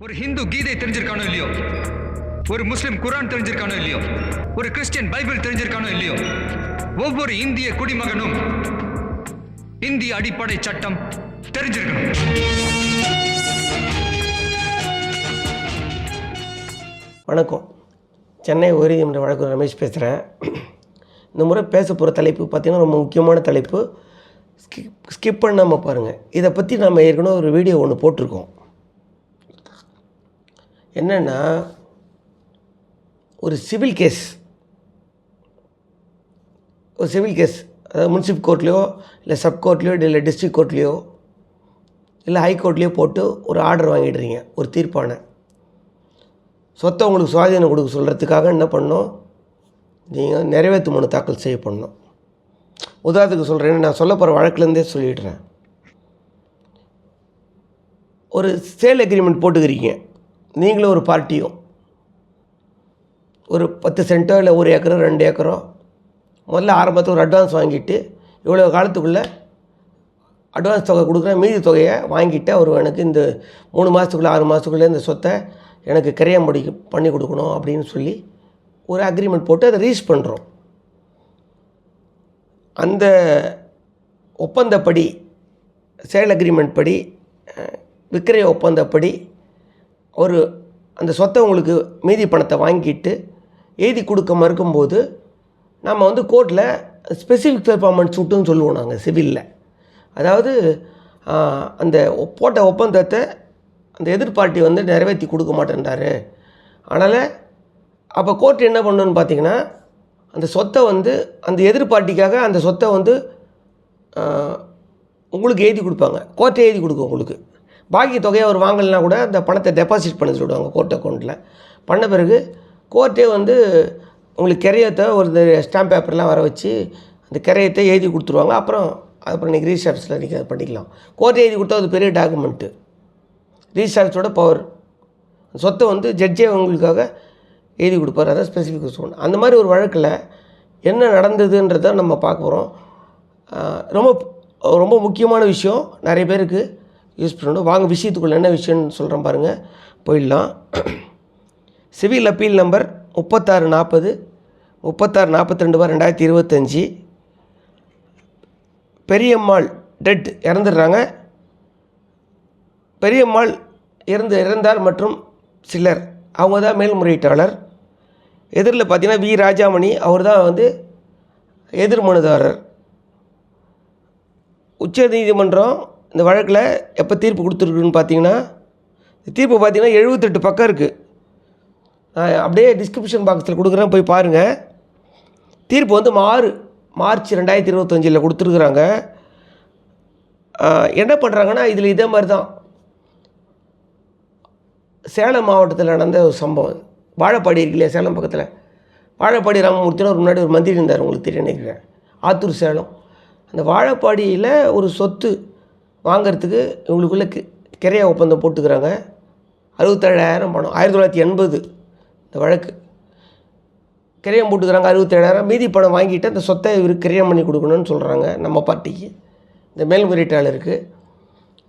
ஒரு ஹிந்து கீதை தெரிஞ்சிருக்கானோ இல்லையோ? ஒரு முஸ்லிம் குரான் தெரிஞ்சிருக்கானோ இல்லையோ? ஒரு கிறிஸ்டியன் பைபிள் தெரிஞ்சிருக்கானோ இல்லையோ? ஒவ்வொரு இந்திய குடிமகனும் இந்திய அடிப்படை சட்டம் தெரிஞ்சிருக்கணும். வணக்கம். சென்னை உயர்நீதிமன்ற வழக்கு ரமேஷ் பேசுகிறேன் இந்த முறை பேச போகிற தலைப்பு பார்த்திங்கன்னா ரொம்ப முக்கியமான தலைப்பு. ஸ்கிப் ஸ்கிப் பண்ணாமல் பாருங்கள் இதை பற்றி நம்ம ஏற்கனவே ஒரு வீடியோ ஒன்று போட்டிருக்கோம். என்னென்னா ஒரு சிவில் கேஸ். ஒரு சிவில் கேஸ். அதாவது முன்சிபல் கோர்ட்லேயோ இல்லை சப் கோர்ட்லேயோ இல்லை டிஸ்ட்ரிக்ட் கோர்ட்லேயோ இல்லை ஹை கோர்ட்லேயோ போட்டு ஒரு ஆர்டர் வாங்கிடுறீங்க ஒரு தீர்ப்பான. சொத்தை உங்களுக்கு சுவாதீனம் கொடுக்க சொல்கிறதுக்காக என்ன பண்ணோம் நீங்கள் நிறைவேற்று மனு தாக்கல் செய்ய பண்ணணும் உதாரணத்துக்கு சொல்கிறேன் நான் சொல்ல போகிற வழக்குலேருந்தே சொல்லிடுறேன். ஒரு சேல் அக்ரிமெண்ட் போட்டுக்கிறீங்க. நீங்களும் ஒரு பார்ட்டியும் ஒரு பத்து சென்ட்டோ இல்லை ஒரு ஏக்கரோ ரெண்டு ஏக்கரோ முதல்ல ஆரம்பத்தில் ஒரு அட்வான்ஸ் வாங்கிட்டு இவ்வளோ காலத்துக்குள்ளே அட்வான்ஸ் தொகை கொடுக்குறேன் மீதி தொகையை வாங்கிட்டு அவர் எனக்கு இந்த மூணு மாதத்துக்குள்ளே ஆறு மாதத்துக்குள்ளே இந்த சொத்தை எனக்கு கிரையம் படி பண்ணி கொடுக்கணும் அப்படின்னு சொல்லி ஒரு அக்ரிமெண்ட் போட்டு அதை ரீச் பண்ணுறோம் அந்த ஒப்பந்தப்படி சேல் அக்ரிமெண்ட் படி விக்கிரய ஒப்பந்தப்படி ஒரு அந்த சொத்தை உங்களுக்கு மீதி பணத்தை வாங்கிட்டு எழுதி கொடுக்க மறுக்கும்போது நம்ம வந்து கோர்ட்டில் ஸ்பெசிஃபிக் பெர்ஃபார்மன்ஸ் சூட்டுன்னு சொல்லுவோம் நாங்கள் சிவிலில் அதாவது அந்த போட்ட ஒப்பந்தத்தை அந்த எதிர்பார்ட்டி வந்து நிறைவேற்றி கொடுக்க மாட்டேன்றாரு. அதனால் அப்போ கோர்ட் என்ன பண்ணுன்னு பார்த்தீங்கன்னா அந்த சொத்தை வந்து அந்த எதிர்பார்ட்டிக்காக அந்த சொத்தை வந்து உங்களுக்கு எழுதி கொடுப்பாங்க. கோர்ட்டே எழுதி கொடுக்கும் உங்களுக்கு. பாக்கி தொகையை அவர் வாங்கலைன்னா கூட அந்த பணத்தை டெபாசிட் பண்ண சொல்லிடுவாங்க கோர்ட் அக்கௌண்ட்டில் பண்ண பிறகு கோர்ட்டே வந்து உங்களுக்கு கிரையத்தை ஒரு ஸ்டாம்ப் பேப்பர்லாம் வர வச்சு அந்த கிரையத்தை எழுதி கொடுத்துருவாங்க. அப்புறம் அப்புறம் நீங்கள் ரீசார்ஜில் நீங்கள் அதை பண்ணிக்கலாம். கோர்ட்டை எழுதி கொடுத்தா அது பெரிய டாக்குமெண்ட்டு ரீசார்ஜோட பவர் சொத்தை வந்து ஜட்ஜே உங்களுக்காக எழுதி கொடுப்பாரு. அதான் ஸ்பெசிஃபிக் சொன்ன அந்த மாதிரி ஒரு வழக்கில் என்ன நடந்ததுன்றத நம்ம பார்க்க போகிறோம் ரொம்ப ரொம்ப முக்கியமான விஷயம் நிறைய பேருக்கு. யூஸ் பண்ணணும். வாங்க விஷயத்துக்குள்ள என்ன விஷயம்னு சொல்கிறேன் பாருங்கள் போயிடலாம். சிவில் அப்பீல் நம்பர் முப்பத்தாறு நாற்பது முப்பத்தாறு நாற்பத்தி ரெண்டு பார் ரெண்டாயிரத்தி இருபத்தஞ்சி. பெரியம்மாள் டெட் இறந்துடுறாங்க. பெரியம்மாள் இறந்து இறந்தார் மற்றும் சிலர். அவங்க தான் மேல்முறையீட்டாளர். எதிரில் பார்த்தீங்கன்னா வி. ராஜாமணி அவர் தான் வந்து எதிர் மனுதாரர் உச்ச நீதிமன்றம் இந்த வழக்கில் எப்போ தீர்ப்பு கொடுத்துருக்குன்னு பார்த்தீங்கன்னா இந்த தீர்ப்பு பார்த்தீங்கன்னா எழுபத்தெட்டு பக்கம் இருக்குது நான் அப்படியே டிஸ்கிரிப்ஷன் பாக்ஸில் கொடுக்குறேன் போய் பாருங்கள் தீர்ப்பு வந்து மாறு மார்ச் ரெண்டாயிரத்தி இருபத்தஞ்சில் கொடுத்துருக்குறாங்க. என்ன பண்ணுறாங்கன்னா இதில் இதே மாதிரி தான். சேலம் மாவட்டத்தில் நடந்த ஒரு சம்பவம். வாழைப்பாடி இருக்கு இல்லையா சேலம் பக்கத்தில்? வாழைப்பாடி ராமமூர்த்தின்னு ஒரு முன்னாடி ஒரு மந்திரி இருந்தார் உங்களுக்கு தெரியும் நினைக்கிறேன். ஆத்தூர் சேலம். அந்த வாழைப்பாடியில் ஒரு சொத்து வாங்கிறதுக்கு இவங்களுக்குள்ளே கி- கிரைய ஒப்பந்தம் போட்டுக்கிறாங்க. அறுபத்தேழாயிரம் பணம் ஆயிரத்தி தொள்ளாயிரத்தி எண்பது இந்த வழக்கு. கிரையம் போட்டுக்கிறாங்க அறுபத்தேழாயிரம். மீதி பணம் வாங்கிட்டு அந்த சொத்தை இவர் கிரையம் பண்ணி கொடுக்கணும்னு சொல்கிறாங்க நம்ம பார்ட்டிக்கு. இந்த மேல்முறையீட்டாளருக்கு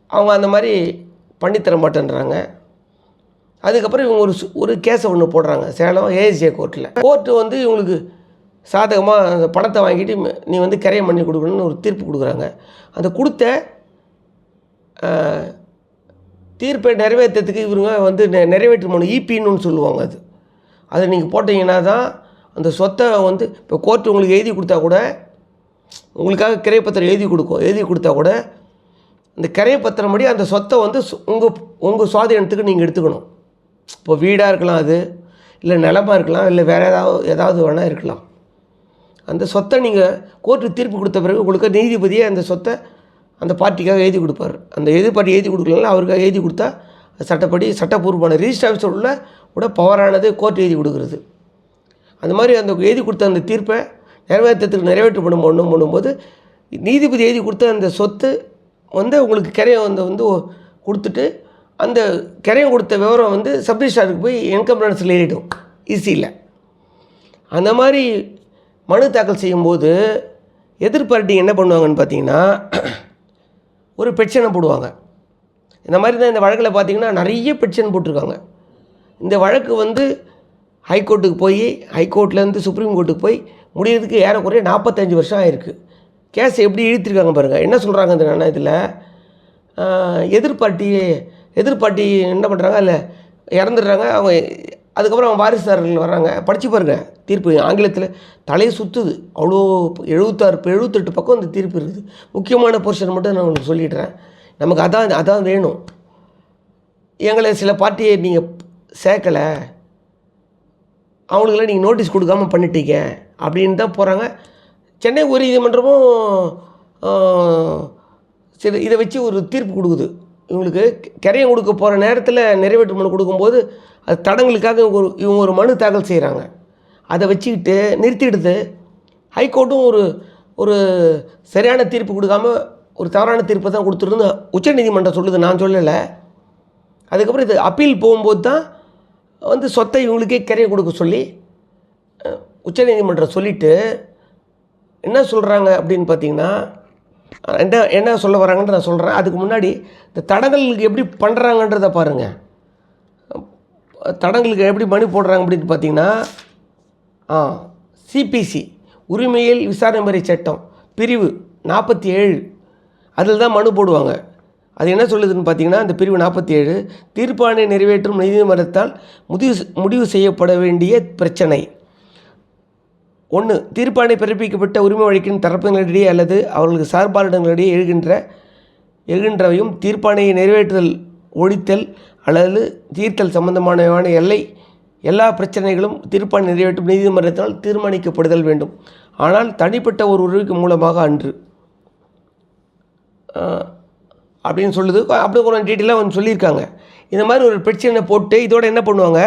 அவங்க அந்த மாதிரி பண்ணித்தர மாட்டேன்றாங்க. அதுக்கப்புறம் இவங்க ஒரு ஒரு கேஸை ஒன்று போடுறாங்க சேலம் ஏஎஸ்ஏ கோர்ட்டில் கோர்ட்டு வந்து இவங்களுக்கு சாதகமாக அந்த பணத்தை வாங்கிட்டு நீ வந்து கிரையம் பண்ணி கொடுக்கணும்னு ஒரு தீர்ப்பு கொடுக்குறாங்க. அந்த கொடுத்த தீர்ப்பை நிறைவேற்றத்துக்கு இவங்க வந்து நெ- நிறைவேற்று மனு ஈபின்னு சொல்லுவாங்க அது. அதை நீங்கள் போட்டிங்கன்னா தான் அந்த சொத்தை வந்து இப்போ கோர்ட்டு உங்களுக்கு எழுதி கொடுத்தா கூட உங்களுக்காக கிரைப்பத்திரம் எழுதி கொடுக்கும் எழுதி கொடுத்தா கூட அந்த கிரைப்பத்திரம் படி அந்த சொத்தை வந்து உங்கள் உங்கள் சுவாதீனத்துக்கு நீங்கள் எடுத்துக்கணும். இப்போ வீடாக இருக்கலாம் அது இல்லை நிலமாக இருக்கலாம் இல்லை வேறு ஏதாவது ஏதாவது வேணால் இருக்கலாம். அந்த சொத்தை நீங்கள் கோர்ட்டு தீர்ப்பு கொடுத்த பிறகு உங்களுக்கு நீதிபதியே அந்த சொத்தை அந்த பார்ட்டிக்காக எழுதி கொடுப்பார். அந்த எதிர்பார்ட்டி எழுதி கொடுக்கலனால அவருக்காக எழுதி கொடுத்தா அது சட்டப்படி சட்டப்பூர்வமான ரிஜிஸ்டர் ஆஃபீஸர் உள்ள கூட பவரானது கோர்ட் எழுதி கொடுக்குறது. அந்த மாதிரி அந்த எழுதி கொடுத்த அந்த தீர்ப்பை நிறைவேற்றத்துக்கு நிறைவேற்று பண்ணும் ஒன்றும் பண்ணும்போது நீதிபதி எழுதி கொடுத்த அந்த சொத்து வந்து உங்களுக்கு கிரையம் வந்து வந்து கொடுத்துட்டு அந்த கிரையம் கொடுத்த விவரம் வந்து சப்ரிஜிஸ்டாருக்கு போய் என்கம்பரன்ஸில் ஏறிடும் ஈஸியில் அந்த மாதிரி மனு தாக்கல் செய்யும்போது எதிர்பார்ட்டி என்ன பண்ணுவாங்கன்னு பார்த்தீங்கன்னா ஒரு பெட்ஷனை போடுவாங்க. இந்த மாதிரி தான் இந்த வழக்கில் பார்த்தீங்கன்னா நிறைய பெட்டிஷன் போட்டிருக்காங்க. இந்த வழக்கு வந்து ஹைகோர்ட்டுக்கு போய் ஹைகோர்ட்லேருந்து சுப்ரீம் கோர்ட்டுக்கு போய் முடியறதுக்கு ஏறக்குறைய நாற்பத்தஞ்சு வருஷம் ஆயிருக்கு. கேஸ் எப்படி இழுத்துருக்காங்க பாருங்கள் என்ன சொல்கிறாங்க இந்த நான் இதில்? எதிர்பார்ட்டி எதிர்பார்ட்டி என்ன பண்ணுறாங்க இல்லை இறந்துடுறாங்க. அவங்க அதுக்கப்புறம் அவங்க வர்றாங்க. படித்து பாருங்க. தீர்ப்பு ஆங்கிலத்தில் தலையை சுற்றுது அவ்வளோ எழுபத்தாறு எழுபத்தெட்டு பக்கம் அந்த தீர்ப்பு இருக்குது. முக்கியமான போர்ஷன் மட்டும் நான் உங்களுக்கு சொல்லிடுறேன். நமக்கு அதான் அதான் வேணும். எங்களை சில பார்ட்டியை நீங்கள் சேர்க்கலை. அவங்களுக்கெல்லாம் நீங்கள் நோட்டீஸ் கொடுக்காம பண்ணிட்டீங்க. அப்படின்னு தான் போகிறாங்க சென்னை உயர்நீதிமன்றமும் சரி இதை வச்சு ஒரு தீர்ப்பு கொடுக்குது. இவங்களுக்கு கரையம் கொடுக்க போகிற நேரத்தில் நிறைவேற்று மனு கொடுக்கும்போது அது தடங்களுக்காக ஒரு இவங்க ஒரு மனு தாக்கல் செய்கிறாங்க அதை வச்சுக்கிட்டு நிறுத்திடுது. ஹைகோர்ட்டும் ஒரு ஒரு சரியான தீர்ப்பு கொடுக்காம ஒரு தவறான தீர்ப்பை தான் கொடுத்துருந்து உச்சநீதிமன்றம் சொல்லுது. நான் சொல்லலை. அதுக்கப்புறம் இது அப்பீல் போகும்போது தான் வந்து சொத்தை இவங்களுக்கே கரையை கொடுக்க சொல்லி உச்சநீதிமன்றம் சொல்லிவிட்டு என்ன சொல்கிறாங்க அப்படின்னு பார்த்தீங்கன்னா என்ன என்ன சொல்ல வராங்கன்னு நான் சொல்கிறேன் அதுக்கு முன்னாடி இந்த தடங்களுக்கு எப்படி பண்ணுறாங்கன்றதை பாருங்கள் தடங்களுக்கு எப்படி மனு போடுறாங்க அப்படின்னு பார்த்தீங்கன்னா சிபிசி உரிமையில் விசாரணை முறை சட்டம் பிரிவு நாற்பத்தி ஏழு. அதில் தான் மனு போடுவாங்க. அது என்ன சொல்லுதுன்னு பார்த்தீங்கன்னா அந்த பிரிவு நாற்பத்தி ஏழு தீர்ப்பாணை நிறைவேற்றும் நீதிமன்றத்தால் முடிவு முடிவு செய்யப்பட வேண்டிய பிரச்சனை. ஒன்று தீர்ப்பாணை பிறப்பிக்கப்பட்ட உரிமை வழக்கின் தரப்பினரிடையே அல்லது அவர்களுக்கு சார்பாளர்களிடையே எழுகின்ற எழுகின்றவையும் தீர்ப்பாணையை நிறைவேற்றுதல் ஒழித்தல் அல்லது தீர்த்தல் சம்பந்தமான எல்லை எல்லா பிரச்சனைகளும் தீர்ப்பாணை நிறைவேற்றும் நீதிமன்றத்தினால் தீர்மானிக்கப்படுதல் வேண்டும். ஆனால் தனிப்பட்ட ஒரு உறவுக்கு மூலமாக அன்று. அப்படின்னு சொல்லுது. அப்படி கொஞ்சம் டீட்டெயிலாக வந்து சொல்லியிருக்காங்க. இந்த மாதிரி ஒரு பிரச்சனை போட்டு இதோட என்ன பண்ணுவாங்க?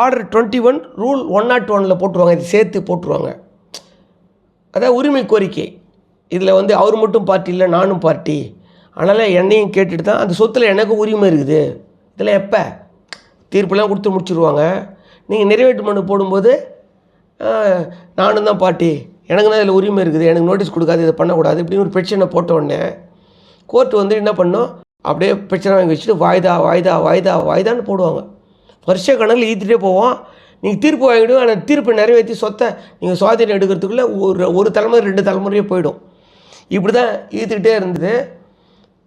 Order twenty one rule one not ஒனில் போட்டுருவாங்க. இது சேர்த்து போட்டுருவாங்க. அதான் உரிமை கோரிக்கை. இதில் வந்து அவர் மட்டும் பார்ட்டி இல்லை நானும் பார்ட்டி. அதனால் என்னையும் கேட்டுட்டு தான் அந்த சொத்தில் எனக்கு உரிமை இருக்குது. இதில் எப்போ? தீர்ப்பெல்லாம் கொடுத்து முடிச்சுருவாங்க. நீங்கள் நிறைவேற்று மனு போடும்போது நானும் தான் பாட்டி. எனக்கு தான் இதில் உரிமை இருக்குது. எனக்கு நோட்டீஸ் கொடுக்காது இதை பண்ணக்கூடாது இப்படின்னு ஒரு பிரச்சனை போட்ட உடனே கோர்ட்டு வந்து என்ன பண்ணும்? அப்படியே பிரச்சனை வாங்கி வச்சுட்டு வாய்தா வாய்தா வாய்தா வாய்தான்னு போடுவாங்க. வருஷ கணக்கில் ஈத்துட்டே போவோம். நீங்கள் தீர்ப்பு வாங்கிடும் ஆனால் தீர்ப்பை நிறைவேற்றி சொத்தை நீங்கள் சுவாதீனம் எடுக்கிறதுக்குள்ளே ஒரு ஒரு தலைமுறை ரெண்டு தலைமுறையே போயிடும். இப்படி தான் ஈத்துக்கிட்டே இருந்தது.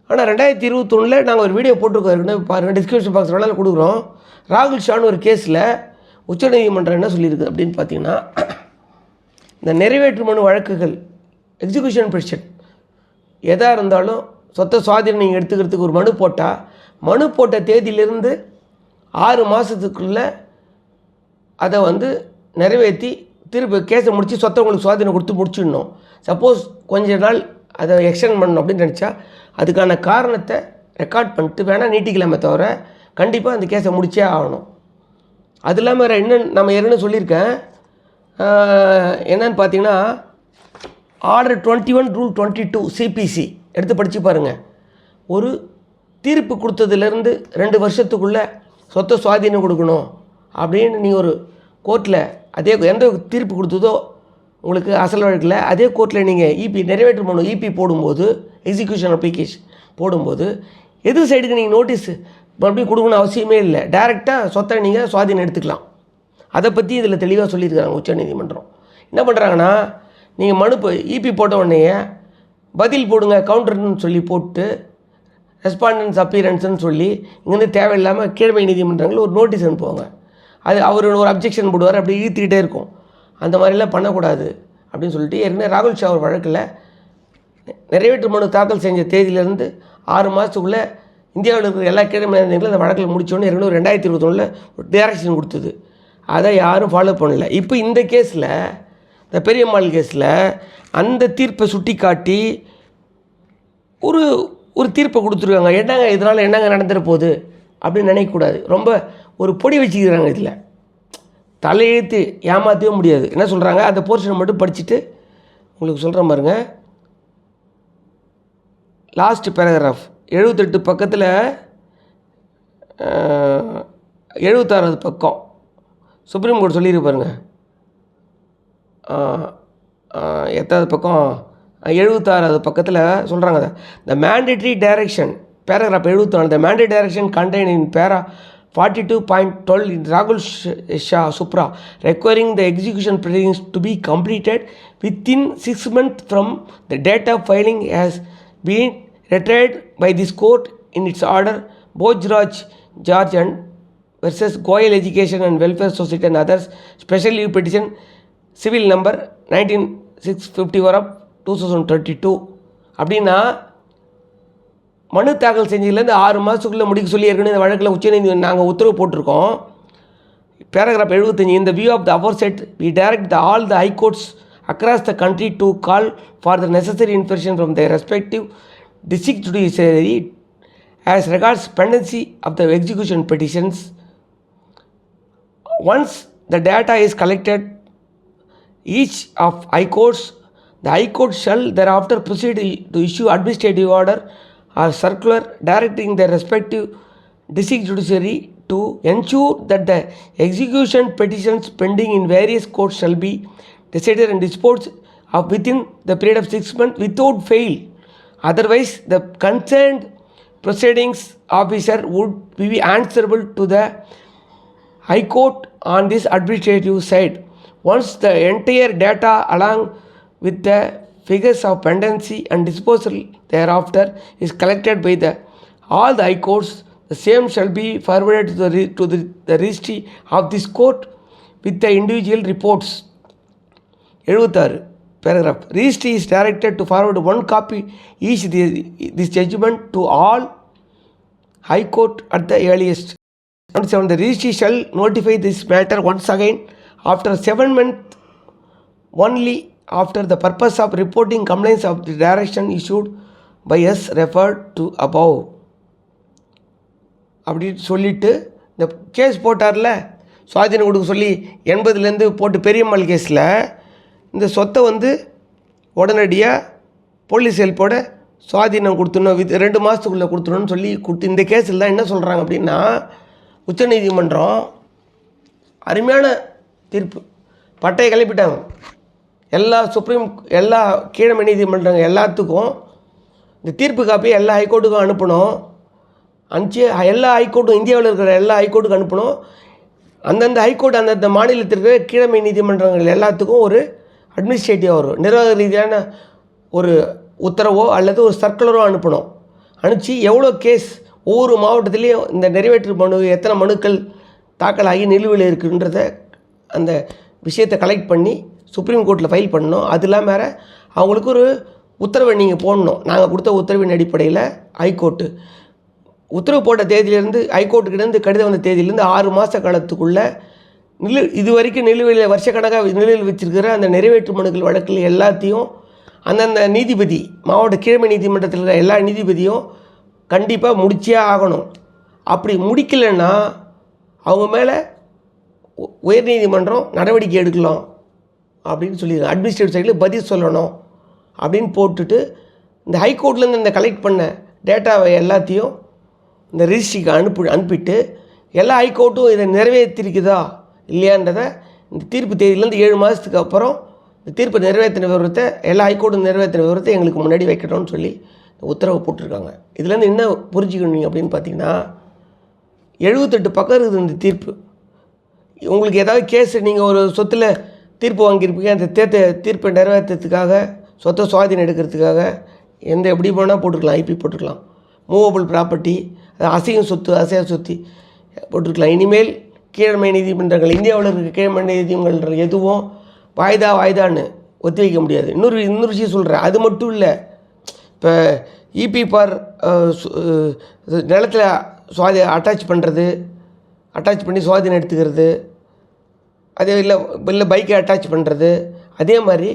ஆனால் ரெண்டாயிரத்தி இருபத்தொன்னில் நாங்கள் ஒரு வீடியோ போட்டிருக்கோம். ஏற்கனவே பாருங்கள் டிஸ்கிரிப்ஷன் பாக்ஸ் வேணாலும் கொடுக்குறோம். ராகுல் ஷான்னு ஒரு கேஸில் உச்சநீதிமன்றம் என்ன சொல்லியிருக்கு அப்படின்னு பார்த்தீங்கன்னா இந்த நிறைவேற்று மனு வழக்குகள் எக்ஸிக்யூஷன் பெட்டிஷன் எதாக இருந்தாலும் சொத்தை சுவாதீனம் நீங்கள் எடுத்துக்கிறதுக்கு ஒரு மனு போட்டால் மனு போட்ட தேதியிலிருந்து ஆறு மாதத்துக்குள்ளே அதை வந்து நிறைவேற்றி திருப்பி கேஸை முடித்து சொத்தை உங்களுக்கு சுவாதீனம் கொடுத்து முடிச்சிடணும். சப்போஸ் கொஞ்ச நாள் அதை எக்ஸ்டெண்ட் பண்ணணும் அப்படின்னு நினச்சா அதுக்கான காரணத்தை ரெக்கார்ட் பண்ணிட்டு வேணால் நீட்டிக்கலாமே தவிர கண்டிப்பாக அந்த கேஸை முடிச்சே ஆகணும். அது இல்லாமல் வேறு என்ன நம்ம ஏற்கனவே சொல்லியிருக்கேன். என்னன்னு பார்த்தீங்கன்னா order twenty one rule twenty two CPC எடுத்து படித்து பாருங்கள் ஒரு தீர்ப்பு கொடுத்ததுலேருந்து ரெண்டு வருஷத்துக்குள்ளே சொத்தை சுவாதீனம் கொடுக்கணும் அப்படின்னு நீங்கள் ஒரு கோர்ட்டில் அதே எந்த தீர்ப்பு கொடுத்ததோ உங்களுக்கு அசல் வழக்கில் அதே கோர்ட்டில் நீங்கள் இபி நிறைவேற்று மனு இபி போடும்போது எக்ஸிக்யூஷன் அப்ளிகேஷன் போடும்போது எது சைடுக்கு நீங்கள் நோட்டீஸ் மறுபடியும் கொடுக்கணும் அவசியமே இல்லை. டைரெக்டாக சொத்தை நீங்கள் சுவாதீனம் எடுத்துக்கலாம். அதை பற்றி இதில் தெளிவாக சொல்லியிருக்கிறாங்க உச்சநீதிமன்றம் என்ன பண்ணுறாங்கன்னா நீங்கள் மனு இபி போட்ட உடனே பதில் போடுங்க கவுண்டர்னு சொல்லி போட்டு ரெஸ்பாண்டன்ஸ் அப்பியரன்ஸ்னு சொல்லி இங்கேருந்து தேவையில்லாமல் கீழ்மை நீதிமன்றங்கள் ஒரு நோட்டீஸ் அனுப்புவாங்க. அது அவர் ஒரு அப்ஜெக்ஷன் போடுவார் அப்படி இழுத்துக்கிட்டே இருக்கும். அந்த மாதிரிலாம் பண்ணக்கூடாது அப்படின்னு சொல்லிட்டு ஏற்கனவே ராகுல் ஷா ஒரு வழக்கில் நிறைவேற்று மனு தாக்கல் செஞ்ச தேதியிலேருந்து ஆறு மாதத்துக்குள்ளே இந்தியாவில் இருக்கிற எல்லா கிழமைகளும் அந்த வழக்கில் முடிச்சோன்னு ஏற்கனவே ரெண்டாயிரத்தி இருபத்தொன்னில் ஒரு டேரக்ஷன் கொடுத்தது. அதை யாரும் ஃபாலோ பண்ணல. இப்போ இந்த கேஸில் இந்த பெரியம்மாள் கேஸில் அந்த தீர்ப்பை சுட்டி காட்டி ஒரு ஒரு தீர்ப்பை கொடுத்துருக்காங்க. என்னங்க இதனால் என்னங்க நடந்துட போகுது அப்படின்னு நினைக்கக்கூடாது. ரொம்ப ஒரு பொடி வச்சுக்கிறாங்க இதில். தலையெழுத்து ஏமாற்றவே முடியாது. என்ன சொல்கிறாங்க அந்த போர்ஷனை மட்டும் படிச்சுட்டு உங்களுக்கு சொல்கிறேன் பாருங்கள் லாஸ்ட் பேராகிராஃப் எழுபத்தெட்டு பக்கத்தில் எழுபத்தாறாவது பக்கம் சுப்ரீம் கோர்ட் சொல்லியிரு பாருங்கள் எத்தாவது பக்கம் எழுபத்தாறாவது பக்கத்தில் சொல்கிறாங்க த மேண்டேட்ரி டைரக்ஷன் பேராகிராஃப் எழுபத்தாறு the mandate direction contain in para forty two point twelve ராகுல் Shah supra requiring the execution proceedings to be completed within six month from the date of filing has been retried by this court in its order Bojraj George and versus Goyal Education and Welfare Society and others special leave petition civil number 19654 of 2022 அப்படின்னா மனு தாக்கல் செஞ்சதுலேருந்து ஆறு மாதத்துக்குள்ளே முடிக்க சொல்லி ஏற்கனவே இந்த வழக்கில் உச்சநீதிமன்றம் நாங்கள் உத்தரவு போட்டிருக்கோம். பேராகிராஃப் எழுபத்தஞ்சி இந்த view of the aforesaid we direct the all the high courts across the country to call for the necessary information from the respective district judiciary as regards pendency of the execution petitions. Once the data is collected, each of High Courts, the High Court shall thereafter proceed to issue administrative order or circular directing the respective district judiciary to ensure that the execution petitions pending in various courts shall be decided and disposed of within the period of six months without fail. otherwise the concerned proceedings officer would be answerable to the High Court on this administrative side. Once the entire data along with the figures of pendency and disposal thereafter is collected by the all the high courts, the same shall be forwarded to the, re- to the, the registry of this court with the individual reports. எழுபத்தாறு paragraph registry is directed to forward one copy each the- this judgment to all high court at the earliest 27 the registry shall notify this matter once again after seven months only after the purpose of reporting complaints of the direction issued by us referred to above அப்படின்னு சொல்லிட்டு இந்த case போட்டார்ல சுவாதீனம் கொடுக்க சொல்லி எண்பதுலேருந்து போட்டு பெரியம்மாள் கேஸில் இந்த சொத்தை வந்து உடனடியாக போலீஸ் ஹெல்ப்போட சுவாதீனம் கொடுத்துடணும் வித் ரெண்டு மாதத்துக்குள்ளே கொடுத்துடணும்னு சொல்லி கொடுத்து இந்த கேஸில் தான் என்ன சொல்கிறாங்க அப்படின்னா உச்சநீதிமன்றம் அருமையான தீர்ப்பு. பட்டையை கிளப்பிட்டாங்க. எல்லா சுப்ரீம் எல்லா கீழமை நீதிமன்றங்கள் எல்லாத்துக்கும் இந்த தீர்ப்பு காப்பி எல்லா ஹைகோர்ட்டுக்கும் அனுப்பணும். அனுப்பிச்சு எல்லா ஹைகோர்ட்டும் இந்தியாவில் இருக்கிற எல்லா ஹைகோர்ட்டுக்கும் அனுப்பணும். அந்தந்த ஹைகோர்ட் அந்தந்த மாநிலத்திற்கு கீழமை நீதிமன்றங்கள் எல்லாத்துக்கும் ஒரு அட்மினிஸ்ட்ரேட்டிவ் ஒரு நிர்வாக ரீதியான ஒரு உத்தரவோ அல்லது ஒரு சர்க்குலரோ அனுப்பணும். அனுப்பிச்சு எவ்வளோ கேஸ் ஒவ்வொரு மாவட்டத்துலேயும் இந்த நிறைவேற்று மனு எத்தனை மனுக்கள் தாக்கலாகி நிலுவையில் இருக்குன்றத அந்த விஷயத்தை கலெக்ட் பண்ணி சுப்ரீம் கோர்ட்டில் ஃபைல் பண்ணணும். அது இல்லாமல் வேறு அவங்களுக்கு ஒரு உத்தரவை நீங்கள் போடணும். நாங்கள் கொடுத்த உத்தரவின் அடிப்படையில் ஹைகோர்ட்டு உத்தரவு போட்ட தேதியிலேருந்து ஹைகோர்ட்டுக்கிட்டேருந்து கடிதம் வந்த தேதியிலேருந்து ஆறு மாத காலத்துக்குள்ளே நிலு இது வரைக்கும் நிலுவையில் வருஷக்கணக்காக நிலுவையில் வச்சிருக்கிற அந்த நிறைவேற்று மனுக்கள் வழக்கில் எல்லாத்தையும் அந்தந்த நீதிபதி மாவட்ட கீழமை நீதிமன்றத்தில் இருக்கிற எல்லா நீதிபதியும் கண்டிப்பாக முடிச்சே ஆகணும். அப்படி முடிக்கலைன்னா அவங்க மேலே உயர்நீதிமன்றம் நடவடிக்கை எடுக்கலாம் அப்படின்னு சொல்லியிருக்காங்க. அட்மினிஸ்ட்ரேட்டிவ் சைடில் பதில் சொல்லணும் அப்படின்னு போட்டுட்டு இந்த ஹைகோர்ட்லேருந்து இந்த கலெக்ட் பண்ண டேட்டாவை எல்லாத்தையும் இந்த ரிஜிஸ்ட்ரிக்கு அனுப்பி அனுப்பிட்டு எல்லா ஹைகோர்ட்டும் இதை நிறைவேற்றிருக்குதா? இல்லையான்றதை இந்த தீர்ப்பு தேதியிலேருந்து ஏழு மாதத்துக்கு அப்புறம் இந்த தீர்ப்பு நிறைவேற்றின விவரத்தை எல்லா ஹைகோர்ட்டும் நிறைவேற்றின விவரத்தை எங்களுக்கு முன்னாடி வைக்கணும்னு சொல்லி உத்தரவு போட்டிருக்காங்க. இதுலேருந்து என்ன புரிஞ்சுக்கணும் அப்படின்னு பார்த்தீங்கன்னா எழுபத்தெட்டு பக்கம் இருக்குது இந்த தீர்ப்பு. உங்களுக்கு ஏதாவது கேஸ் நீங்கள் ஒரு சொத்தில் தீர்ப்பு வாங்கியிருப்பீங்க அந்த தேர்த்த தீர்ப்பை நிறைவேற்றுறதுக்காக சொத்தை சுவாதீனம் எடுக்கிறதுக்காக எந்த எப்படி வேணால் போட்டுக்கலாம் ஐபி போட்டுக்கலாம் மூவபிள் ப்ராப்பர்ட்டி அது அசையும் சொத்து அசையா சொத்து போட்டிருக்கலாம். இனிமேல் கீழமை நீதிமன்றங்கள் இந்தியாவில் இருக்க கீழமை நீதிமன்றங்கள் எதுவும் வாய்தா வாய்தான்னு ஒத்தி வைக்க முடியாது. இன்னொரு இன்னொரு விஷயம் சொல்கிறேன் அது மட்டும் இல்லை இப்போ இபி பார் நிலத்தில் சுவாதி அட்டாச் பண்ணுறது அட்டாச் பண்ணி சுவாதீனம் எடுத்துக்கிறது அதே இல்லை இல்லை பைக்கை அட்டாச் பண்ணுறது அதே மாதிரி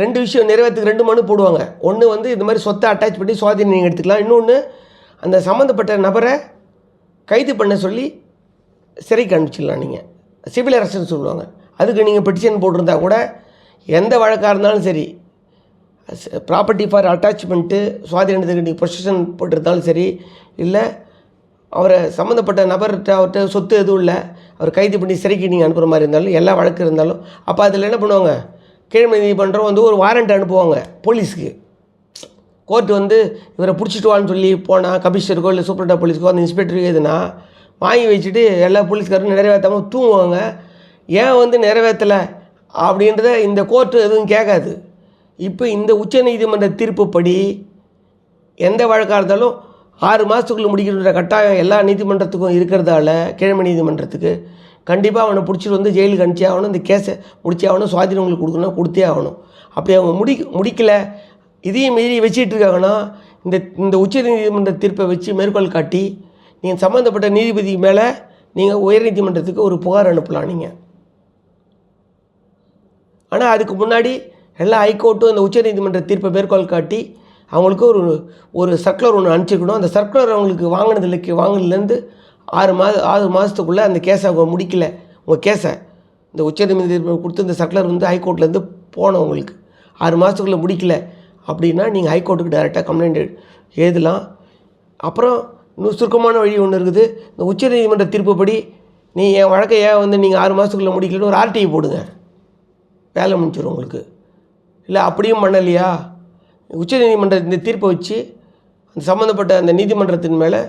ரெண்டு விஷயம் நிறைவேற்றுக்கு ரெண்டு மனு போடுவாங்க. ஒன்று வந்து இந்த மாதிரி சொத்தை அட்டாச் பண்ணி சுவாதீனம் நீங்கள் எடுத்துக்கலாம். இன்னொன்று அந்த சம்மந்தப்பட்ட நபரை கைது பண்ண சொல்லி சிறைக்கு அனுப்பிச்சிடலாம் நீங்கள் சிவில் அரெஸ்ட்னு சொல்லுவாங்க. அதுக்கு நீங்கள் பெட்டிஷன் போட்டிருந்தா கூட எந்த வழக்காக இருந்தாலும் சரி ப்ராப்பர்ட்டி ஃபார் அட்டாச்மெண்ட்டு சுவாதீனத்துக்கு நீங்கள் பொசிஷன் போட்டிருந்தாலும் சரி இல்லை அவரை சம்மந்தப்பட்ட நபர்கிட்ட அவர்கிட்ட சொத்து எதுவும் இல்லை அவர் கைது பண்ணி சிறைக்கு நீங்கள் அனுப்புகிற மாதிரி இருந்தாலும் எல்லா வழக்கு இருந்தாலும் அப்போ அதில் என்ன பண்ணுவாங்க? கீழ்மை நீதிமன்றம் வந்து ஒரு வாரண்ட் அனுப்புவாங்க போலீஸுக்கு. கோர்ட்டு வந்து இவரை பிடிச்சிட்டு வான்னு சொல்லி போனால் கமிஷனருக்கோ இல்லை சூப்பரண்டா போலீஸ்க்கோ அந்த இன்ஸ்பெக்டருக்கு எதுனா வாங்கி வச்சுட்டு எல்லா போலீஸ்காரரும் நிறைவேற்றாமல் தூங்குவாங்க. ஏன் வந்து நிறைவேற்றலை அப்படின்றத இந்த கோர்ட்டு எதுவும் கேட்காது. இப்போ இந்த உச்சநீதிமன்ற தீர்ப்புப்படி எந்த வழக்காக இருந்தாலும் ஆறு மாதத்துக்குள்ளே முடிக்கணுன்ற கட்டாயம் எல்லா நீதிமன்றத்துக்கும் இருக்கிறதால கிழமை நீதிமன்றத்துக்கு கண்டிப்பாக அவனை பிடிச்சிட்டு வந்து ஜெயிலுக்கு அனுப்பிச்சே ஆகணும். இந்த கேஸை முடிச்சே ஆகணும். சுவாதீனம் உங்களுக்கு கொடுக்கணும் கொடுத்தே ஆகணும். அப்படி அவங்க முடி முடிக்கல இதையும் மீறி வச்சுட்டு இருக்காங்கன்னா இந்த இந்த உச்ச நீதிமன்ற தீர்ப்பை வச்சு மேற்கோள் காட்டி நீங்கள் சம்மந்தப்பட்ட நீதிபதி மேலே நீங்கள் உயர்நீதிமன்றத்துக்கு ஒரு புகார் அனுப்பலாம் நீங்கள் ஆனால் அதுக்கு முன்னாடி எல்லா ஹைகோர்ட்டும் இந்த உச்சநீதிமன்ற தீர்ப்பை மேற்கோள் காட்டி அவங்களுக்கு ஒரு ஒரு சர்க்குலர் ஒன்று அனுப்பிச்சிருக்கணும். அந்த சர்க்குலர் அவங்களுக்கு வாங்கினதுக்கு வாங்கினதுலேருந்து ஆறு மாத ஆறு மாதத்துக்குள்ளே அந்த கேஸை அவங்க முடிக்கல. உங்கள் கேஸை இந்த உச்சநீதிமன்ற தீர்ப்பு கொடுத்து இந்த சர்க்குலர் வந்து ஹைகோர்ட்லேருந்து போனோம் உங்களுக்கு ஆறு மாதத்துக்குள்ளே முடிக்கல. அப்படின்னா நீங்கள் ஹைகோர்ட்டுக்கு டைரெக்டாக கம்ப்ளைண்ட் எழுதலாம். அப்புறம் இன்னும் சுருக்கமான வழி ஒன்று இருக்குது. இந்த உச்சநீதிமன்ற தீர்ப்புப்படி நீ என் வழக்கை ஏன் வந்து நீங்கள் ஆறு மாதத்துக்குள்ளே முடிக்கலன்னு ஒரு ஆர்டிஐ போடுங்க. வேலை முடிஞ்சிடும் உங்களுக்கு. இல்லை அப்படியும் பண்ணலையா? உச்சநீதிமன்ற இந்த தீர்ப்பை வச்சு அந்த சம்மந்தப்பட்ட அந்த நீதிமன்றத்தின் மேலே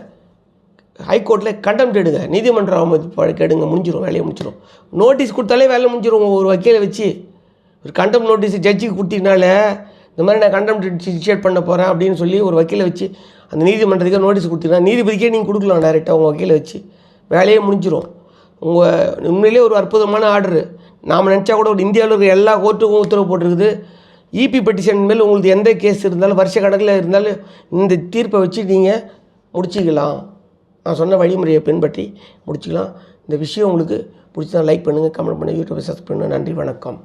ஹைகோர்ட்டில் கண்டம் எடுங்க. நீதிமன்ற அவமதிப்பு வழக்கு எடுங்க. முடிஞ்சிடும் வேலையை முடிஞ்சிடும் நோட்டீஸ் கொடுத்தாலே வேலை முடிஞ்சிடும் ஒரு வக்கீலை வச்சு. ஒரு கண்டம் நோட்டீஸ் ஜட்ஜுக்கு கொடுத்தீங்கனாலே இந்த மாதிரி நான் கண்டெம்ட் இனிஷியேட் பண்ண போகிறேன் அப்படின்னு சொல்லி ஒரு வக்கீலை வச்சு அந்த நீதிமன்றத்துக்கு நோட்டீஸ் கொடுத்தீங்கன்னா நீதிபதிக்கே நீங்கள் கொடுக்கலாம் டைரெக்டாக உங்கள் வக்கீலை வச்சு. வேலையே முடிஞ்சிடும் உங்கள் உண்மையிலே ஒரு அற்புதமான ஆர்டரு நாம் நினச்சா கூட ஒரு இந்தியாவில் இருக்கிற எல்லா கோர்ட்டுக்கும் உத்தரவு போட்டிருக்குது. இபி பெட்டிஷன் மேல் உங்களுக்கு எந்த கேஸ் இருந்தாலும் வருஷ கணக்கில் இருந்தாலும் இந்த தீர்ப்பை வச்சு நீங்கள் முடிச்சிக்கலாம். நான் சொன்ன வழிமுறையை பின்பற்றி முடிச்சிக்கலாம். இந்த விஷயம் உங்களுக்கு பிடிச்சதான் லைக் பண்ணுங்கள் கமெண்ட் பண்ணுங்கள் யூடியூப்பை சப்ஸ்கிரைப் பண்ணுங்கள் நன்றி வணக்கம்.